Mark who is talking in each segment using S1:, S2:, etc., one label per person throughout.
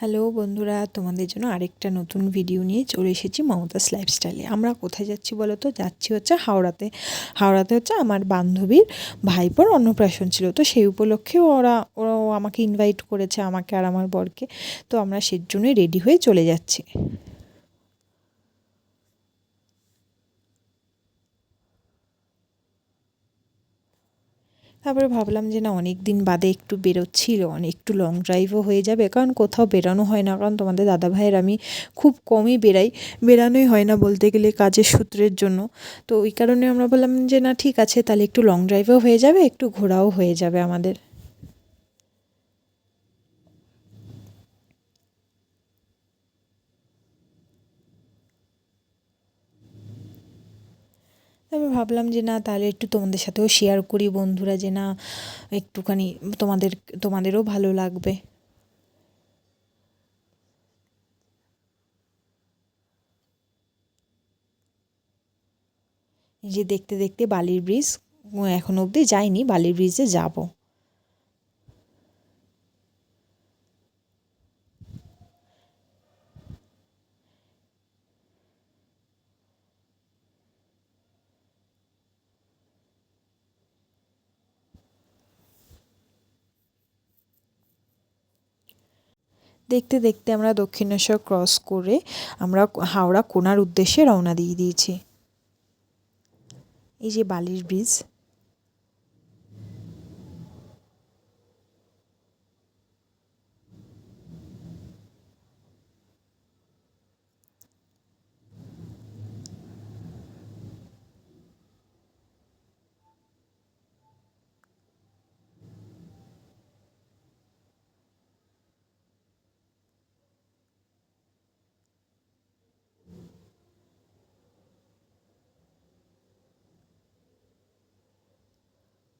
S1: Hello বন্ধুরা, তোমাদের জন্য আরেকটা নতুন ভিডিও নিয়ে চলে এসেছি মমতাস লাইফস্টাইলে আমরা কোথায় যাচ্ছি বলো তো যাচ্ছি হচ্ছে হাওড়াতে। হাওড়াতে হচ্ছে আমার বান্ধবীর ভাইপোর অন্নপ্রাশন ছিল। তো সেই উপলক্ষেও ওরা ওরা আমাকে ইনভাইট করেছে, আমাকে আর আমার বরকে। তো আমরা সের জন্যই রেডি হয়ে চলে যাচ্ছি। তারপরে ভাবলাম যে না অনেক দিন বাদে একটু বেরোচ্ছিল অনেক একটু লং ড্রাইভও হয়ে যাবে, কারণ কোথাও বেরানো হয় না, কারণ তোমাদের দাদা ভাইয়ের আমি খুব কমই বেরাই। বেরানোই হয় না বলতে গেলে কাজের সূত্রের জন্য। তো ওই কারণে আমরা বললাম যে না, ঠিক আছে, তাহলে একটু লং ড্রাইভও হয়ে যাবে, একটু ঘোরাও হয়ে যাবে আমাদের। আমি ভাবলাম যে না, তাহলে একটু তোমাদের সাথেও শেয়ার করি বন্ধুরা যে না, একটুখানি তোমাদের, তোমাদেরও ভালো লাগবে। যে দেখতে দেখতে বালির ব্রিজ এখন অবধি যাইনি বালির ব্রিজে যাব। দেখতে দেখতে আমরা দক্ষিণেশ্বর ক্রস করে আমরা হাওড়া কোনার উদ্দেশ্যে রওনা দিয়ে দিয়েছি। এই যে বালির ব্রিজ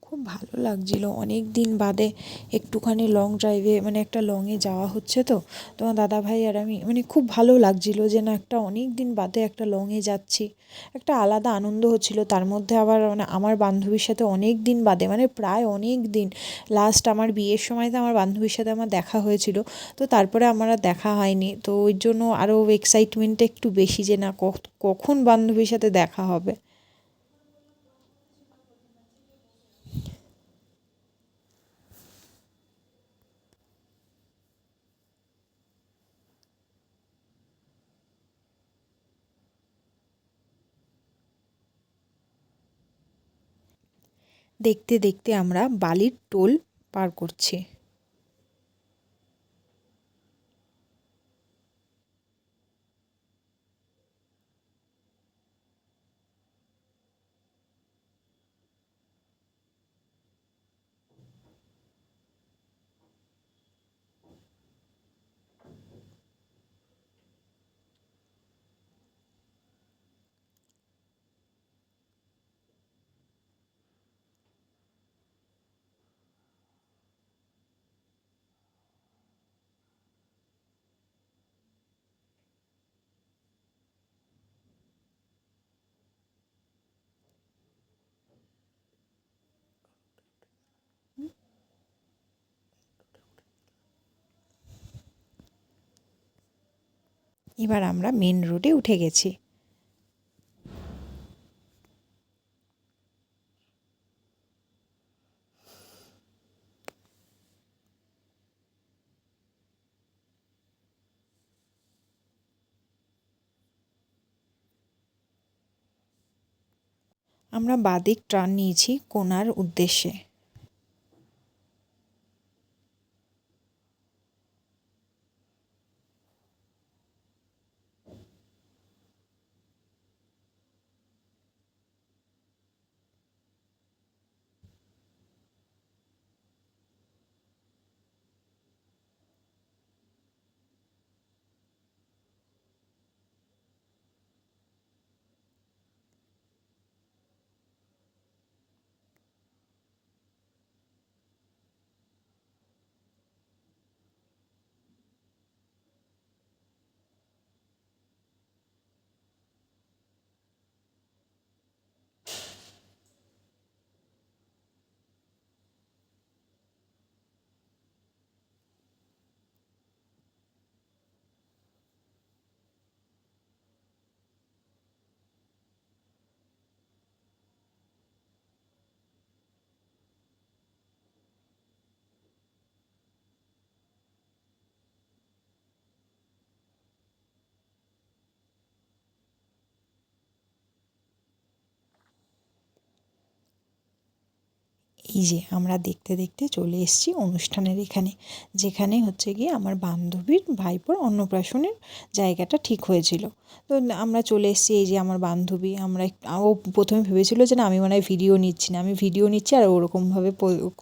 S1: খুব ভালো লাগছিল। অনেক দিন বাদে একটুখানি লং ড্রাইভে মানে একটা লংয়ে যাওয়া হচ্ছে তো। তোমার দাদাভাই আর আমি মানে খুব ভালো লাগছিল যে না একটা অনেক দিন বাদে একটা লংয়ে যাচ্ছি। একটা আলাদা আনন্দ হচ্ছিল। তার মধ্যে আবার মানে আমার বান্ধবীর সাথে অনেক দিন বাদে মানে প্রায় অনেক দিন লাস্ট আমার বিয়ের সময় তো আমার বান্ধবীর সাথে আমার দেখা হয়েছিল। তো তারপরে আমার আর দেখা হয়নি। তো ওই জন্য আরও এক্সাইটমেন্টটা একটু বেশি যে না কখন বান্ধবীর সাথে দেখা হবে? দেখতে দেখতে আমরা বালির টোল পার করছি। এবার আমরা মেন রোডে উঠে গেছি। আমরা বাদিক ট্রান নিয়েছি কোনার উদ্দেশ্যে। এই যে আমরা দেখতে দেখতে চলে এসেছি অনুষ্ঠানের এখানে, যেখানে হচ্ছে গিয়ে আমার বান্ধবীর ভাইপোর অন্নপ্রাশনের জায়গাটা ঠিক হয়েছিল। তো আমরা চলে এসেছি এই যে আমার বান্ধবী, আমরা ও প্রথমে ভেবেছিল যে না, আমি মনে হয় ভিডিও নিচ্ছি না, আমি ভিডিও নিচ্ছি আর ওরকমভাবে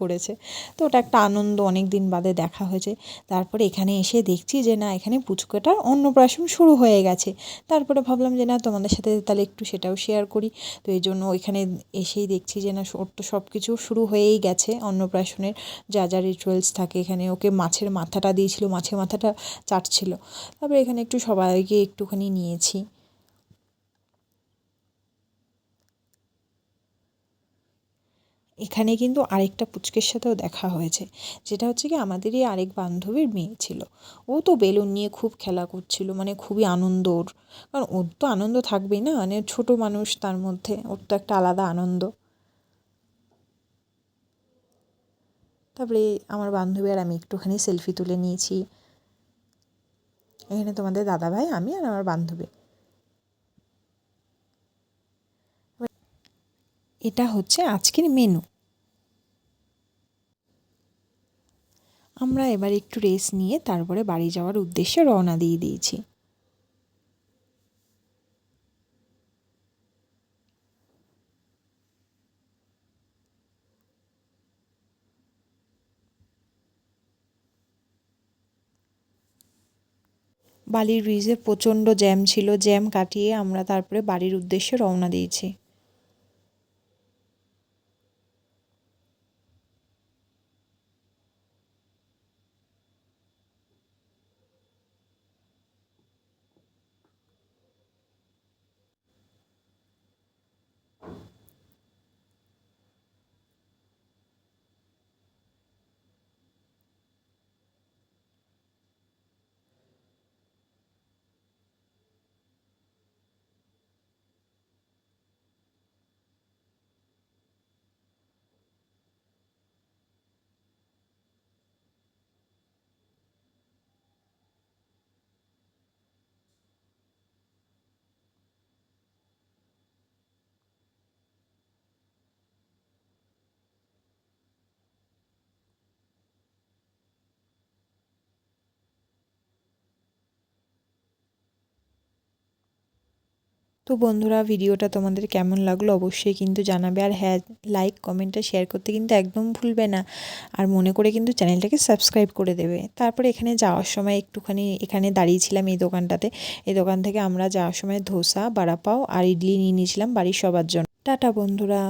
S1: করেছে। তো ওটা একটা আনন্দ অনেক দিন বাদে দেখা হয়েছে। তারপরে এখানে এসে দেখছি যে না, এখানে পুচকোটার অন্নপ্রাশন শুরু হয়ে গেছে। তারপরে ভাবলাম যে না, তোমাদের সাথে তাহলে একটু সেটাও শেয়ার করি। তো এই জন্য এখানে এসেই দেখছি যে না ওর তো সব কিছু শুরু হয়েই গেছে। অন্নপ্রাশনের যা যা রিচুয়ালস থাকে এখানে ওকে মাছের মাথাটা দিয়েছিল, মাছের মাথাটা চাটছিল। তারপরে এখানে একটু সবাইকে একটুখানি নিয়েছি। এখানে কিন্তু আরেকটা পুচকের সাথেও দেখা হয়েছে, যেটা হচ্ছে কি আমাদেরই আরেক বান্ধবীর মেয়ে ছিল। ও তো বেলুন নিয়ে খুব খেলা করছিল মানে খুবই আনন্দ ওর কারণ ওর তো আনন্দ থাকবেই না মানে ছোটো মানুষ তার মধ্যে, ওর তো একটা আলাদা আনন্দ। তারপরে আমার বান্ধবী আর আমি একটুখানি সেলফি তুলে নিয়েছি। এখানে তোমাদের দাদাভাই, আমি আর আমার বান্ধবী। এটা হচ্ছে আজকের মেনু আমরা এবার একটু রেস্ট নিয়ে তারপরে বাড়ি যাওয়ার উদ্দেশ্যে রওনা দিয়ে দিয়েছি। বালির ব্রিজে প্রচণ্ড জ্যাম ছিল। জ্যাম কাটিয়ে আমরা তারপরে বাড়ির উদ্দেশ্যে রওনা দিয়েছি। তো বন্ধুরা, ভিডিওটা তোমাদের কেমন লাগল অবশ্যই কিন্তু জানাবে। আর হ্যাঁ লাইক কমেন্টটা শেয়ার করতে কিন্তু একদম ভুলবে না। আর মনে করে কিন্তু চ্যানেলটাকে সাবস্ক্রাইব করে দেবে। তারপরে এখানে যাওয়ার সময় একটুখানি এখানে দাঁড়িয়েছিলাম এই দোকানটাতে। এই দোকান থেকে আমরা যাওয়ার সময় ধোসা বাড়াপাও আর ইডলি নিয়ে নিয়েছিলাম বাড়ির সবার জন্য। টাটা বন্ধুরা।